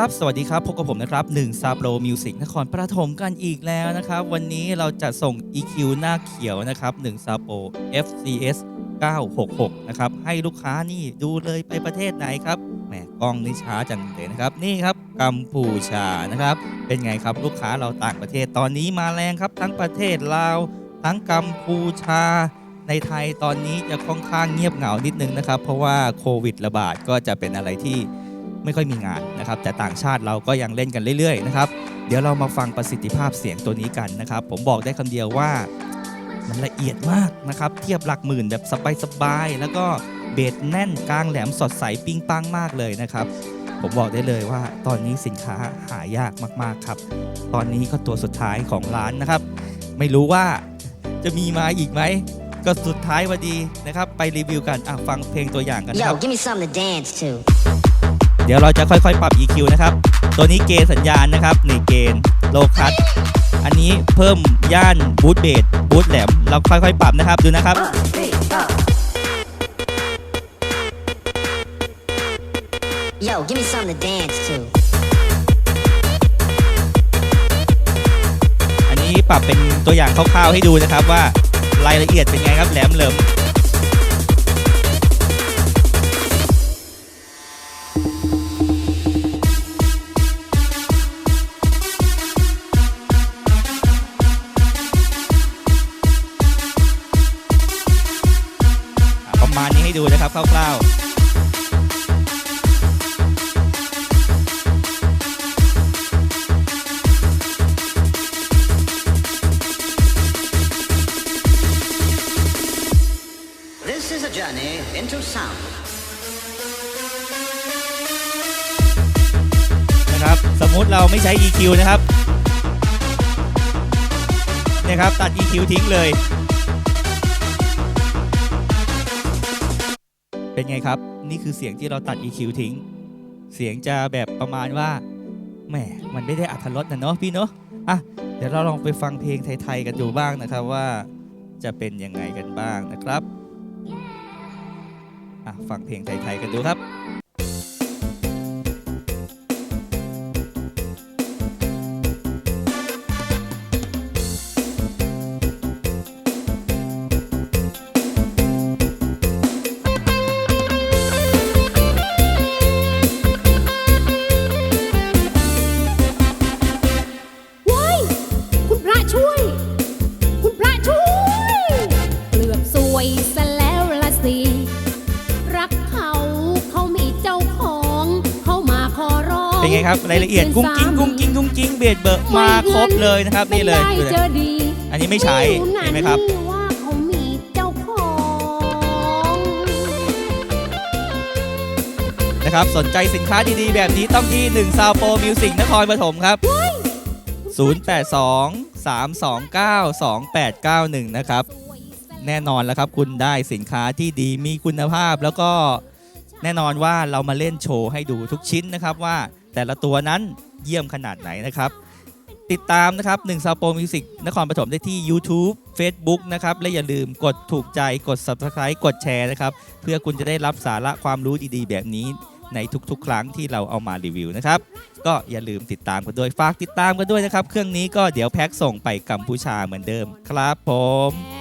ครับสวัสดีครับ พบกับผมนะครับ1ซาโปรมิวสิกนครปฐมกันอีกแล้วนะครับ วันนี้เราจะส่ง EQ หน้าเขียวนะครับ1ซาโปร FCS 966 นะครับ ให้ลูกค้านี่ดูเลยไปประเทศไหนครับแหมกล้องนี่ช้าจังเลยนะครับ นี่ครับกัมพูชานะครับ เป็นไงครับลูกค้าเราต่างประเทศตอนนี้มาแรงครับ ทั้งประเทศลาว ทั้งกัมพูชา ในไทยตอนนี้จะค่อนข้างเงียบเหงานิดนึงนะครับ เพราะว่าโควิดระบาดก็จะเป็นอะไรที่ ไม่ค่อยมีงานนะครับแต่ต่างชาติเราก็ยังเล่นกันเรื่อยๆนะครับเดี๋ยวเรามาฟังประสิทธิภาพเสียงตัวนี้กันนะครับ ผมบอกได้คำเดียวว่ามันละเอียดมากนะครับ เทียบหลักหมื่นแบบสบายๆแล้วก็เบสแน่นกลางแหลมสดใสปิ้งปังมากเลยนะครับ ผมบอกได้เลยว่าตอนนี้สินค้าหายากมากๆครับ ตอนนี้ก็ตัวสุดท้ายของร้านนะครับ ไม่รู้ว่าจะมีมาอีกไหมก็สุดท้ายพอดีนะครับ ไปรีวิวกันอะฟังเพลงตัวอย่างกันครับ Yo, give me something to dance to. เดี๋ยวเราจะค่อยๆ ปรับ EQ นะครับ ตัวนี้เกณฑ์สัญญาณนะครับนี่เกณฑ์โลคัตอันนี้เพิ่มย่านบูทเบสบูทแหลม เราค่อยๆ ปรับนะครับดูนะครับ Yo, give me something to dance to. อันนี้ปรับเป็นตัวอย่างคร่าวๆให้ดูนะครับว่ารายละเอียดเป็นไงครับแหลมเหลิม ดูนะครับคร่าวๆ This is a journey into sound. นะครับสมมุติเราไม่ใช้ EQ นะครับเนี่ยครับ ตัด EQ ทิ้งเลย เป็นไงครับ นี่คือเสียงที่เราตัด EQ ทิ้ง เสียงจะแบบประมาณว่าแหมมันไม่ได้อัธรสนะเนาะพี่เนาะอะเดี๋ยวเราลองไปฟังเพลงไทย ๆ กันดูบ้างนะครับว่าจะเป็นยังไงกันบ้างนะครับอะฟังเพลงไทย ๆ กันดูครับ เป็นไงครับรายละเอียดกุ้งกิ้งกุ้งกิ้งกุ้งกิ้งเบียดเบิกมาครบเลยนะครับนี่เลยไม่ดูได้เลยเจอดีอันนี้ไม่ใช้เห็นไหมครับว่าเขามีเจ้าของนะครับสนใจสินค้าดีๆ แบบนี้ต้องที่1ซาวโปรมิวสิกนครปฐมครับ 082 329 2891 นะครับ แน่นอนแล้วครับคุณได้สินค้าที่ดีมีคุณภาพแล้วก็แน่นอนว่าเรามาเล่นโชว์ให้ดูทุกชิ้นนะครับว่า แต่ละตัวนั้นเยี่ยมขนาดไหนนะครับ ติดตามนะครับ1ซาโปมิวสิกนครปฐมได้ที่ YouTube Facebook นะครับ และอย่าลืมกดถูกใจกด Subscribe กดแชร์นะครับ เพื่อคุณจะได้รับสาระความรู้ดีๆ แบบนี้ในทุกๆ ครั้งที่เราเอามารีวิวนะครับ ก็อย่าลืมติดตามกันด้วยฝากติดตามกันด้วยนะครับ เครื่องนี้ก็เดี๋ยวแพ็คส่งไปกัมพูชาเหมือนเดิมครับผม